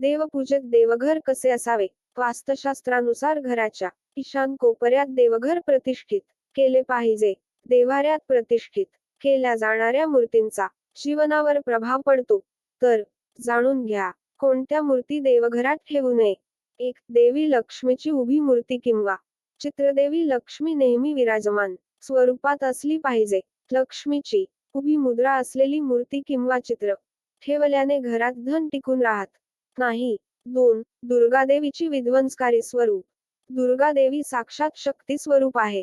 देवपूजेत देवघर कसे असावे? वास्तुशास्त्रानुसार घराच्या ईशान कोपऱ्यात देवघर प्रतिष्ठित केले पाहिजे. देवाऱ्यात प्रतिष्ठित केल्या जाणाऱ्या मूर्तींचा जीवनावर प्रभाव पडतो. तर जाणून घ्या कोणत्या मूर्ती देवघरात ठेवू नये? एक देवी लक्ष्मीची उभी मूर्ती किंवा चित्रदेवी लक्ष्मी नेहमी विराजमान स्वरूपात असली पाहिजे. लक्ष्मीची उभी मुद्रा असलेली मूर्ती किंवा चित्र ठेवल्याने घरात धन टिकून राहत नाही. दोन दुर्गादेवीची विध्वंसकारी स्वरूप. दुर्गा देवी साक्षात शक्ती स्वरूप आहे.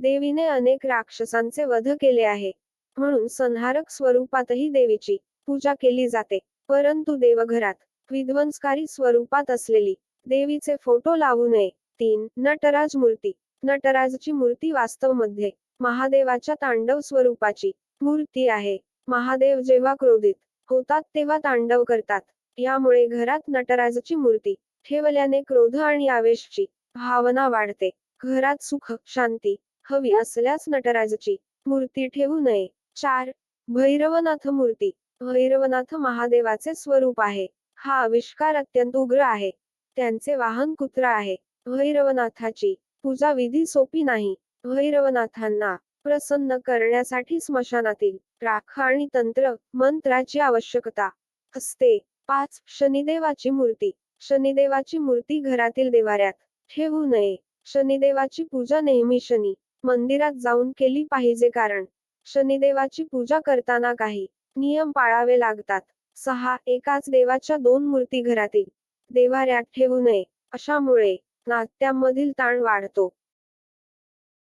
देवीने अनेक राक्षसांचे वध केले आहे. म्हणून संहारक स्वरूपातही देवीची पूजा केली जाते. परंतु देवघरात विध्वंसकारी स्वरूपात असलेली देवीचे फोटो लावू नये. तीन नटराज मूर्ती. नटराजची मूर्ती वास्तवमध्ये महादेवाच्या तांडव स्वरूपाची मूर्ती आहे. महादेव जेव्हा क्रोधित होतात तेव्हा तांडव करतात. यामुळे घरात नटराजची मूर्ती ठेवल्याने क्रोध आणि आवेशची भावना वाढते. घरात सुख शांती हवी असल्यास नटराजची मूर्ती ठेवू नये. चार भैरवनाथ मूर्ती. भैरवनाथ महादेवाचे स्वरूप आहे. हा आविष्कार अत्यंत उग्र आहे. त्यांचे वाहन कुत्रा आहे. भैरवनाथाची पूजा विधी सोपी नाही. भैरवनाथांना प्रसन्न करण्यासाठी स्मशानातील राख आणि तंत्र मंत्राची आवश्यकता असते. पाच शनिदेवाची मूर्ती. शनिदेवाची मूर्ती घरातील देवाऱ्यात. ठेवू नये. शनिदेवाची पूजा नेहमी शनी. मंदिरात जाऊन केली पाहिजे कारण शनिदेवाची पूजा करताना काही नियम पाळावे लागतात. सहा एकाच देवाच्या दोन मूर्ती घरातील देवाऱ्यात ठेवू नये. अशामुळे नात्यांमधील ताण वाढतो.